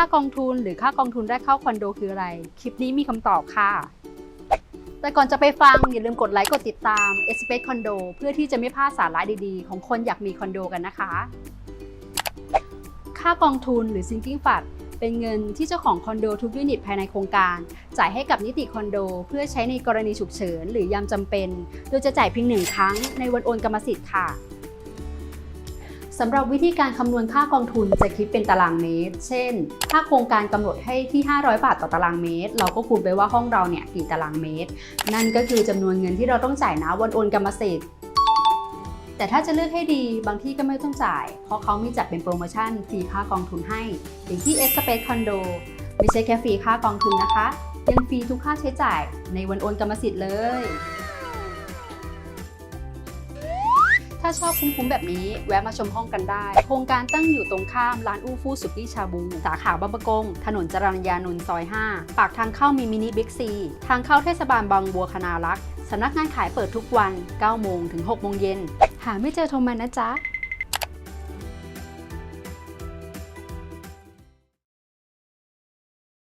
ค่ากองทุนหรือค่ากองทุนแรกเข้าคอนโดคืออะไร คลิปนี้มีคำตอบค่ะ แต่ก่อนจะไปฟังอย่าลืมกดไลค์กดติดตาม e s p a c e Condo เพื่อที่จะไม่พลาดสาระดีๆ ของคนอยากมีคอนโดกันนะคะ ค่ากองทุนหรือ sinking fund เป็นเงินที่เจ้าของคอนโดทุกยูนิตภายในโครงการ จ่ายให้กับนิติคอนโด เพื่อใช้ในกรณีฉุกเฉิน หรือยามจำเป็น โดยจะจ่ายเพียงหนึ่งครั้งในวันโอนกรรมสิทธิ์ค่ะ สำหรับวิธีการคำนวณค่ากองทุนจะคิดเป็นตารางเมตร เช่น ถ้าโครงการกำหนดให้ที่ 500 บาทต่อตารางเมตร เราก็คูณไปว่าห้องเราเนี่ยกี่ตารางเมตร นั่นก็คือจำนวนเงินที่เราต้องจ่ายนะวันโอนกรรมสิทธิ์แต่ถ้าจะเลือกให้ดีบางที่ก็ไม่ต้องจ่าย เพราะเขามีจัดเป็นโปรโมชั่นฟรีค่ากองทุนให้อย่างที่ e x p a c e Condo ไม่ใช่แค่ฟรีค่ากองทุนนะคะ ยังฟรีทุกค่าใช้จ่ายในวันโอนกรรมสิทธิ์เลย ถ้าชอบคุ้มๆแบบนี้ แวะมาชมห้องกันได้ โครงการตั้งอยู่ตรงข้ามร้านอู้ฟู่สุกี้ชาบู สาขาบางประกง ถนนจรัญญานนท์ซอย 5 ปากทางเข้ามีมินิบิ๊กซี ทางเข้าเทศบาลบางบัวคณารักษ์สำนักงานขายเปิดทุกวัน 9 โมงถึง 6 โมงเย็น หาไม่เจอโทรมานะจ๊ะ